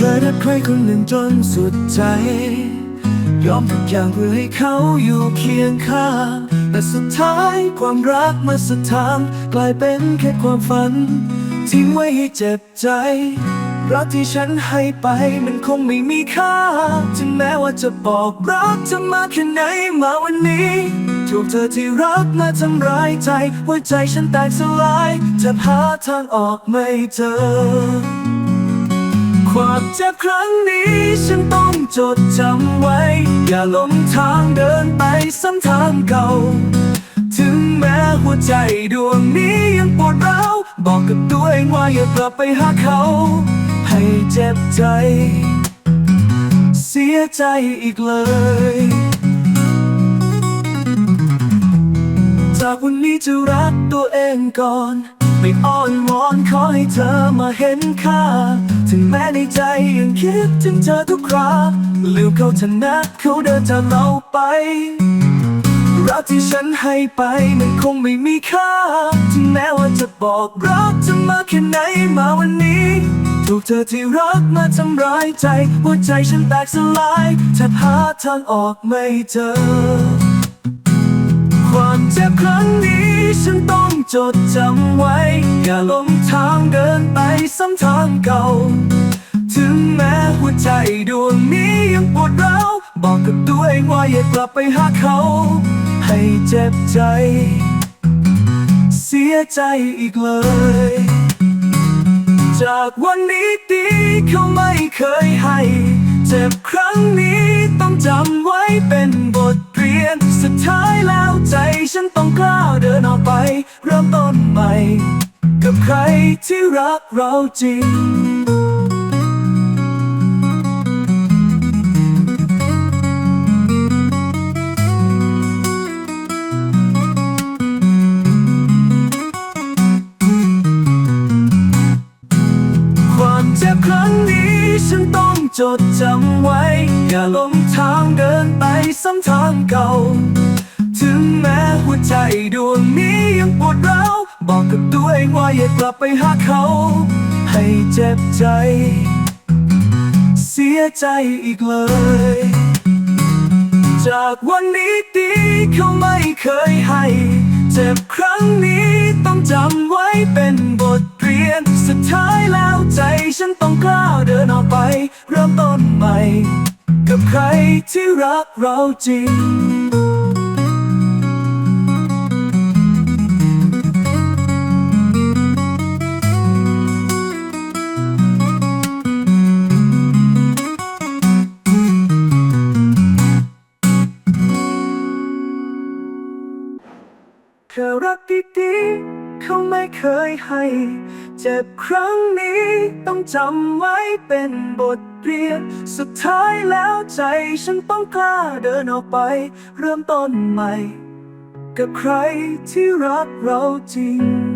กับใครคนหนึ่งจนสุดใจ ยอมทุกอย่างเพื่อให้เขาอยู่เคียงข้างแต่สุดท้ายความรักมาสถานกลายเป็นแค่ความฝัน ทิ้งไว้ให้เจ็บใจ รักที่ฉันให้ไปมันคงไม่มีค่า ถึงแม้ว่าจะบอกรักเธอมาแค่ไหนมาวันนี้ถูกเธอที่รักมาทำร้ายใจหัวใจฉันแตกสลายจะหาทางออกไม่เจอ ความเจ็บครั้งนี้ ฉันต้องจดจำไว้ อย่าหลงทางเดินไปซ้ำทางเก่า ถึงแม้หัวใจดวงนี้ยังปวดร้าวบอกกับตัวเองว่าอย่ากลับไปหาเขา ให้เจ็บใจ เสียใจอีกเลย จากวันนี้จะรักตัวเองก่อน ไม่อ้อนวอนขอให้เธอมาเห็นค่า ถึงแม้ในใจยังคิดถึงเธอทุกคราลืมเขาเถอะนะเขาเดินจากเราไปรักที่ฉันให้ไปมันคงไม่มีค่า ถึงแม้ว่าจะบอกรักจะมาแค่ไหนมาวันนี้ ถูกเธอที่รักมาทำร้ายใจ หัวใจฉันแตกสลายแทบหาทางออกไม่เจอ ความเจ็บครั้งนี้ ฉันต้องจดจำไว้ อย่าหลงทางเดินไปซ้ำทางเก่า ถึงแม้หัวใจดวงนี้ยังปวดร้าวบอกกับตัวเองว่าอย่ากลับไปหาเขา ให้เจ็บใจ เสียใจอีกเลย จากวันนี้ดีเขาไม่เคยให้ เจ็บครั้งนี้ ที่รักเราจริง ความเจ็บครั้งนี้ฉันต้องจดจำไว้ อย่าหลงทางเดินไปซ้ำทางเก่า ถึงแม้หัวใจดวงนี้ยังป บอกกับตัวเองว่าอย่ากลับไปหาเขา ให้เจ็บใจ เสียใจอีกเลย จากวันนี้ดีเขาไม่เคยให้ เจ็บครั้งนี้ต้องจำไว้เป็นบทเรียน สุดท้ายแล้วใจฉันต้องกล้าเดินออกไป เริ่มต้นใหม่ กับใครที่รักเราจริง ค่รักดีๆเขาไม่เคยให้ เจ็บครั้งนี้ต้องจำไว้เป็นบทเรียน สุดท้ายแล้วใจฉันต้องกล้าเดินออกไป เริ่มต้นใหม่ กับใครที่รักเราจริง